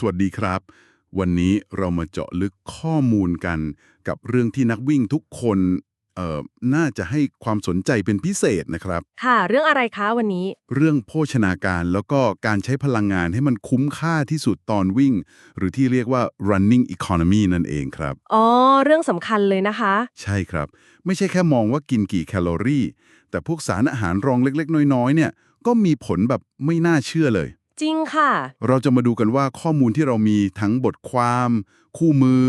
สวัสดีครับ วันนี้เรามาเจาะลึกข้อมูลกัน กับเรื่องที่นักวิ่งทุกคนเอ่อน่าจะให้ความสนใจเป็นพิเศษนะครับ ค่ะ เรื่องอะไรคะวันนี้ เรื่องโภชนาการแล้วก็การใช้พลังงานให้มันคุ้มค่าที่สุดตอนวิ่ง หรือที่เรียกว่า running economy นั่นเองครับ อ๋อ เรื่องสำคัญเลยนะคะ ใช่ครับ ไม่ใช่แค่มองว่ากินกี่แคลอรี่ แต่พวกสารอาหารรองเล็กๆ น้อยๆ เนี่ย ก็มีผลแบบไม่น่าเชื่อเลย จริงค่ะ เราจะมาดูกันว่าข้อมูลที่เรามีทั้งบทความ คู่มือ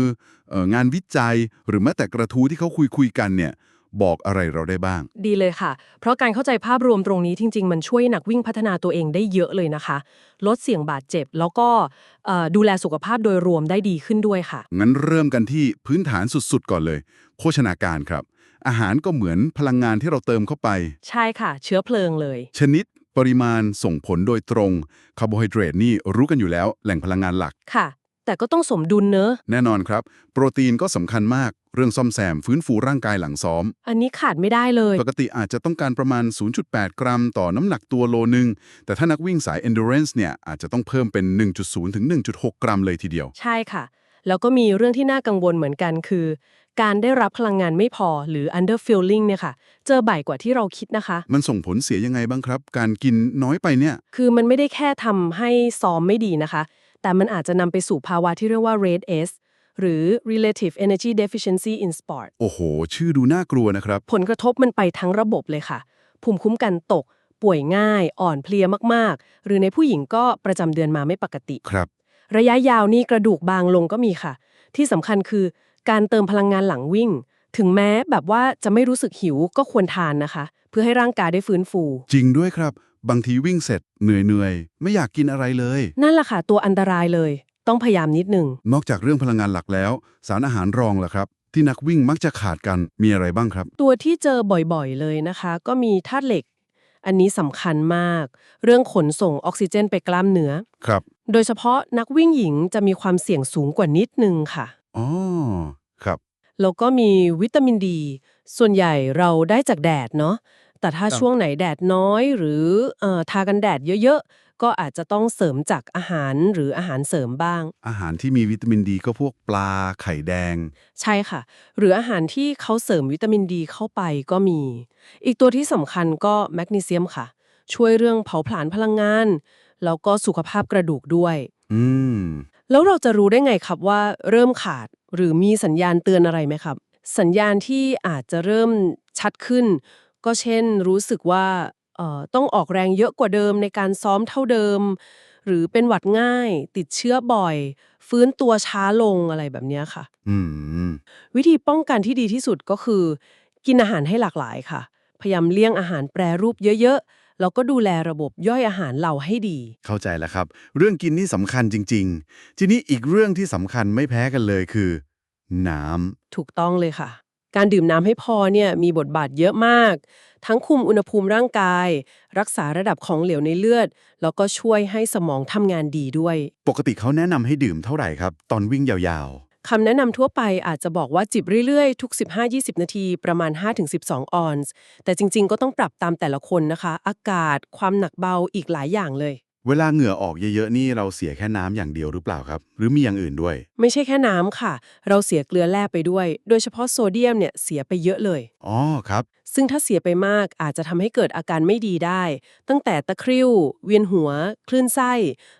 เอองานวิจัย หรือแม้แต่กระทู้ที่เขาคุยคุยๆกันเนี่ย บอกอะไรเราได้บ้าง ดีเลยค่ะ เพราะการเข้าใจภาพรวมตรงนี้จริง ๆ มันช่วยนักวิ่งพัฒนาตัวเองได้เยอะเลยนะคะ ลดเสี่ยงบาดเจ็บ แล้วก็เอ่อดูแลสุขภาพโดยรวมได้ดีขึ้นด้วยค่ะ งั้นเริ่มกันที่พื้นฐานสุดๆ ก่อนเลย โภชนาการครับ อาหารก็เหมือนพลังงานที่เราเติมเข้าไป ใช่ค่ะ เชื้อเพลิงเลย ชนิด ปริมาณส่งผลโดยตรงคาร์โบไฮเดรตนี่รู้กันอยู่แล้วแหล่งพลังงานหลัก ค่ะ แต่ก็ต้องสมดุลเนอะ แน่นอนครับ โปรตีนก็สำคัญมากเรื่องซ่อมแซมฟื้นฟูร่างกายหลังซ้อม อันนี้ขาดไม่ได้เลย ปกติอาจจะต้องการประมาณ 0.8 กรัม ต่อน้ำหนักตัวโลนึง แต่ถ้านักวิ่งสาย endurance เนี่ยอาจจะต้องเพิ่มเป็น 1.0 ถึง 1.6 กรัมเลยทีเดียว ใช่ค่ะ แล้วก็มีเรื่องที่น่ากังวลเหมือนกันคือ การได้รับพลังงานไม่พอหรือ underfilling เนี่ยค่ะ เจอบ่ายกว่าที่เราคิดนะคะ มันส่งผลเสียยังไงบ้างครับ การกินน้อยไปเนี่ย คือมันไม่ได้แค่ทำให้ซ้อมไม่ดีนะคะ แต่มันอาจจะนำไปสู่ภาวะที่เรียกว่า RAID S หรือ relative energy deficiency in sport โอ้โห ชื่อดูน่ากลัวนะครับ ผลกระทบมันไปทั้งระบบเลยค่ะ ภูมิคุ้มกันตก ป่วยง่าย อ่อนเพลียมาก ๆ หรือในผู้หญิงก็ประจำเดือนมาไม่ปกติ ครับ ระยะยาวนี่กระดูกบางลงก็มีค่ะ ที่สำคัญคือการเติมพลังงานหลังวิ่ง ถึงแม้แบบว่าจะไม่รู้สึกหิวก็ควรทานนะคะ เพื่อให้ร่างกายได้ฟื้นฟู จริงด้วยครับ บางทีวิ่งเสร็จเหนื่อยๆ ไม่อยากกินอะไรเลย นั่นแหละค่ะตัวอันตรายเลย ต้องพยายามนิดหนึ่งนอกจากเรื่องพลังงานหลักแล้ว สารอาหารรองล่ะครับ ที่นักวิ่งมักจะขาดกันมีอะไรบ้างครับ ตัวที่เจอบ่อยๆเลยนะคะ ก็มีธาตุเหล็ก อันนี้สำคัญมาก เรื่องขนส่งออกซิเจนไปกล้ามเนื้อ ครับ โดยเฉพาะนักวิ่งหญิงจะมีความเสี่ยงสูงกว่านิดนึงค่ะ อ๋อ ครับ แล้วก็มีวิตามินดี ส่วนใหญ่เราได้จากแดดเนาะ แต่ถ้าครับช่วงไหนแดดน้อยหรือเอ่อทากันแดดเยอะๆ ก็อาจจะต้องเสริมจากอาหารหรืออาหารเสริมบ้าง อาหารที่มีวิตามินดีก็พวกปลาไข่แดง ใช่ค่ะ หรืออาหารที่เขาเสริมวิตามินดีเข้าไปก็มี อีกตัวที่สำคัญก็แมกนีเซียมค่ะ ช่วยเรื่องเผาผลาญพลังงาน แล้วก็สุขภาพกระดูกด้วย อืม แล้วเราจะรู้ได้ไงครับว่าเริ่มขาดหรือมีสัญญาณเตือนอะไรไหมครับ สัญญาณที่อาจจะเริ่มชัดขึ้น ก็เช่นรู้สึกว่าเอ่อ ต้องออกแรงเยอะกว่าเดิมในการซ้อมเท่าเดิม หรือเป็นหวัดง่าย ติดเชื้อบ่อย ฟื้นตัวช้าลงอะไรแบบเนี้ยค่ะ อืม วิธีป้องกันที่ดีที่สุดก็คือ กินอาหารให้หลากหลายค่ะ พยายามเลี่ยงอาหารแปรรูปเยอะๆ แล้วก็ดูแลระบบย่อยอาหารเราให้ดี เข้าใจแล้วครับ เรื่องกินนี่สำคัญจริง ๆ ทีนี้อีกเรื่องที่สำคัญไม่แพ้กันเลยคือ น้ำ ถูกต้องเลยค่ะ การดื่มน้ำให้พอเนี่ยมีบทบาทเยอะมาก ทั้งคุมอุณหภูมิร่างกาย รักษาระดับของเหลวในเลือด แล้วก็ช่วยให้สมองทำงานดีด้วย ปกติเขาแนะนำให้ดื่มเท่าไหร่ครับ ตอนวิ่งยาวคำแนะนำทั่วไปอาจจะบอกว่าจิบเรื่อยๆ ทุก 15-20 นาทีประมาณ 5-12 ออนซ์แต่จริงๆ ก็ต้องปรับตามแต่ละคนนะคะ อากาศ ความหนักเบาอีกหลายอย่างเลยๆ เวลาเหงื่อออกเยอะๆนี่เราเสียแค่น้ำอย่างเดียวหรือเปล่าครับ หรือมีอย่างอื่นด้วย ไม่ใช่แค่น้ำค่ะ เราเสียเกลือแร่ไปด้วย โดยเฉพาะโซเดียมเนี่ยเสียไปเยอะเลย อ๋อครับ ซึ่งถ้าเสียไปมากอาจจะทำให้เกิดอาการไม่ดีได้ ตั้งแต่ตะคริวเวียนหัว คลื่นไส้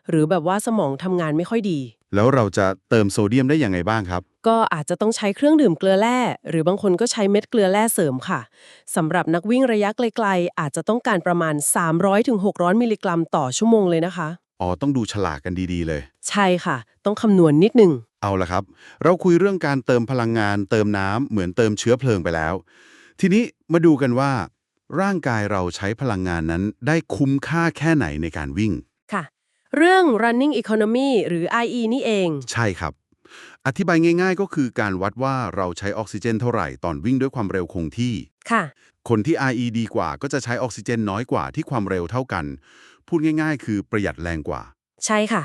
หรือแบบว่าสมองทำงานไม่ค่อยดี แล้วเราจะเติมโซเดียมได้ยังไงบ้างครับ ก็อาจจะต้องใช้เครื่องดื่มเกลือแร่ หรือบางคนก็ใช้เม็ดเกลือแร่เสริมค่ะสำหรับนักวิ่งระยะไกลๆ อาจจะต้องการประมาณ 300-600 มิลลิกรัมต่อชั่วโมงเลยนะคะ อ๋อ ต้องดูฉลากกันดีๆเลย ใช่ค่ะ ต้องคำนวณนิดหนึ่งเอาละครับ เราคุยเรื่องการเติมพลังงาน เติมน้ำเหมือนเติมเชื้อเพลิงไปแล้ว ทีนี้มาดูกันว่า ร่างกายเราใช้พลังงานนั้นได้คุ้มค่าแค่ไหนในการวิ่งค่ะ เรื่อง running economy หรือ IE นี่เอง ใช่ครับ อธิบายง่าย ๆ ก็คือการวัดว่าเราใช้ออกซิเจนเท่าไหร่ตอนวิ่งด้วยความเร็วคงที่ ค่ะ คนที่ RE ดีกว่าก็จะใช้ออกซิเจนน้อยกว่าที่ความเร็วเท่ากัน พูดง่าย ๆ คือประหยัดแรงกว่า ใช่ค่ะ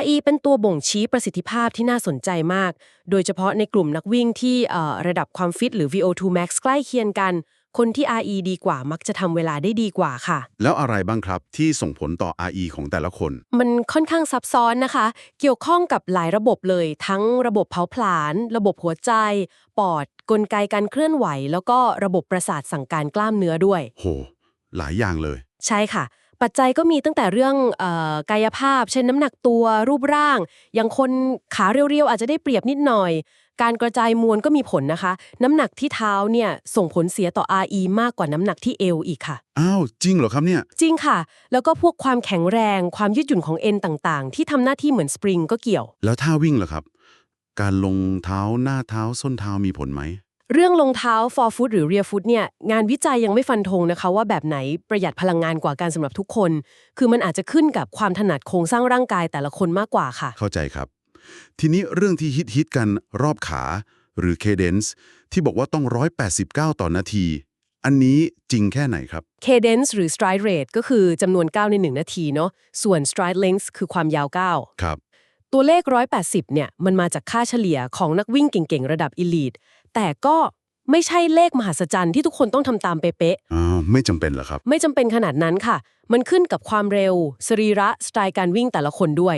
RE เป็นตัวบ่งชี้ประสิทธิภาพที่น่าสนใจมาก โดยเฉพาะในกลุ่มนักวิ่งที่เอ่อระดับความฟิตหรือ VO2 max ใกล้เคียงกัน คนที่ RE ดีกว่ามักจะทำเวลาได้ดีกว่าค่ะ แล้วอะไรบ้างครับที่ส่งผลต่อ RE ของแต่ละคน มันค่อนข้างซับซ้อนนะคะ เกี่ยวข้องกับหลายระบบเลย ทั้งระบบเผาผลาญ ระบบหัวใจ ปอด กลไกการเคลื่อนไหว แล้วก็ระบบประสาทสั่งการกล้ามเนื้อด้วย โห หลายอย่างเลย ใช่ค่ะ ปัจจัยก็มีตั้งแต่เรื่องเออกายภาพ เช่นน้ำหนักตัวรูปร่าง อย่างคนขาเรียวๆ อาจจะได้เปรียบนิดหน่อย การกระจายมวลก็มีผลนะคะ น้ำหนักที่เท้าเนี่ยส่งผลเสียต่อ RE มากกว่าน้ำหนักที่เอวอีกค่ะ อ้าว จริงเหรอครับเนี่ย จริงค่ะ แล้วก็พวกความแข็งแรง ความยืดหยุ่นของเอ็นต่างๆ ที่ทำหน้าที่เหมือนสปริงก็เกี่ยว แล้วท่าวิ่งล่ะครับ การลงเท้าหน้าเท้าส้นเท้ามีผลไหม เรื่องรองเท้า forefoot หรือ rear foot เนี่ยงานวิจัยยังไม่ฟันธงนะคะ ว่าแบบไหนประหยัดพลังงานกว่ากันสำหรับทุกคน คือมันอาจจะขึ้นกับความถนัดโครงสร้างร่างกายแต่ละคนมากกว่าค่ะ เข้าใจครับ ทีนี้เรื่องที่ฮิตฮิตๆกันรอบขา หรือ cadence ที่บอกว่าต้อง 189 ต่อนาที อันนี้จริงแค่ไหนครับ cadence หรือ stride rate ก็คือจำนวนก้าวใน 1 นาทีเนาะส่วน stride length คือความยาวก้าวครับตัวเลข 180 เนี่ย มันมาจากค่าเฉลี่ยของนักวิ่งเก่งๆ ระดับ elite แต่ก็ไม่ใช่เลขมหัศจรรย์ที่ทุกคนต้องทำตามเป๊ะอ้าวไม่จำเป็นเหรอครับ ๆไม่จำเป็นขนาดนั้นค่ะ มันขึ้นกับความเร็ว สรีระ สไตล์การวิ่งแต่ละคนด้วย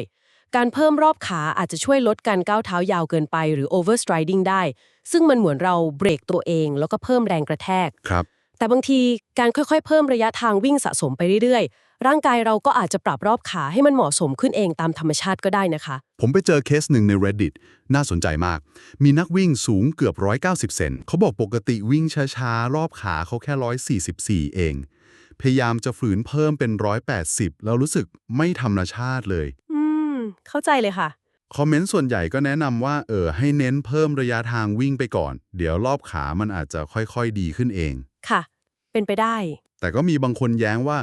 การเพิ่มรอบขาอาจจะช่วยลดการก้าวเท้ายาวเกินไปหรือ overstriding ได้ ซึ่งมันเหมือนเราเบรกตัวเอง แล้วก็เพิ่มแรงกระแทก ครับ แต่บางทีการค่อยๆ เพิ่มระยะทางวิ่งสะสมไปเรื่อยๆ ร่างกายเราก็อาจจะปรับรอบขาให้มันเหมาะสมขึ้นเองตามธรรมชาติก็ได้นะคะ ผมไปเจอเคสหนึ่งใน Reddit น่าสนใจมาก มีนักวิ่งสูงเกือบ 190 เซนเขาบอกปกติวิ่งช้าๆ รอบขาเขาแค่ 144 เอง พยายามจะฝืนเพิ่มเป็น 180 แล้วรู้สึกไม่ธรรมชาติเลย อืม เข้าใจเลยค่ะ คอมเมนต์ส่วนใหญ่ก็แนะนำว่าเออให้เน้นเพิ่มระยะทางวิ่งไปก่อน เดี๋ยวรอบขามันอาจจะค่อยๆดีขึ้นเอง ค่ะ เป็นไปได้ แต่ก็มีบางคนแย้งว่า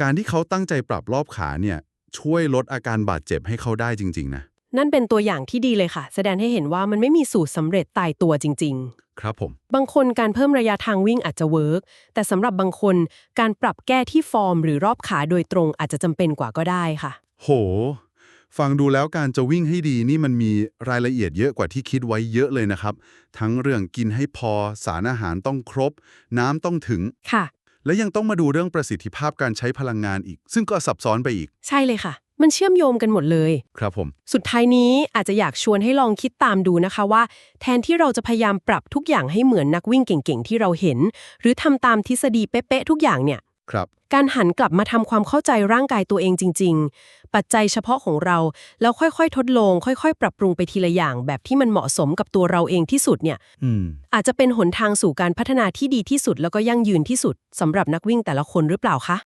การที่เขาตั้งใจปรับรอบขาเนี่ยช่วยลดอาการบาดเจ็บให้เขาได้จริง ๆ นะ นั่นเป็นตัวอย่างที่ดีเลยค่ะ แสดงให้เห็นว่ามันไม่มีสูตรสำเร็จตายตัวจริงครับผมๆบางคนการเพิ่มระยะทางวิ่งอาจจะเวิร์กแต่สำหรับบางคนการปรับแก้ที่ฟอร์ม หรือรอบขาโดยตรงอาจจะจำเป็นกว่าก็ได้ค่ะ โห ฟังดูแล้วการจะวิ่งให้ดีนี่มันมีรายละเอียดเยอะกว่าที่คิดไว้เยอะเลยนะครับ ทั้งเรื่องกินให้พอ สารอาหารต้องครบ น้ำต้องถึง ค่ะ และยังต้องมาดูเรื่องประสิทธิภาพการใช้พลังงานอีก ซึ่งก็ซับซ้อนไปอีก ใช่เลยค่ะ มันเชื่อมโยงกันหมดเลย ครับผม สุดท้ายนี้อาจจะอยากชวนให้ลองคิดตามดูนะคะว่า แทนที่เราจะพยายามปรับทุกอย่างให้เหมือนนักวิ่งเก่งๆที่เราเห็น หรือทำตามทฤษฎีเป๊ะๆทุกอย่างเนี่ย ครับ การหันกลับมาทำความเข้าใจร่างกายตัวเองจริง ๆ ปัจจัยเฉพาะของเรา แล้วค่อยๆ ทดลอง ค่อยๆ ปรับปรุงไปทีละอย่าง แบบที่มันเหมาะสมกับตัวเราเองที่สุดเนี่ย อืม อาจจะเป็นหนทางสู่การพัฒนาที่ดีที่สุดแล้วก็ยั่งยืนที่สุดสำหรับนักวิ่งแต่ละคนหรือเปล่าคะ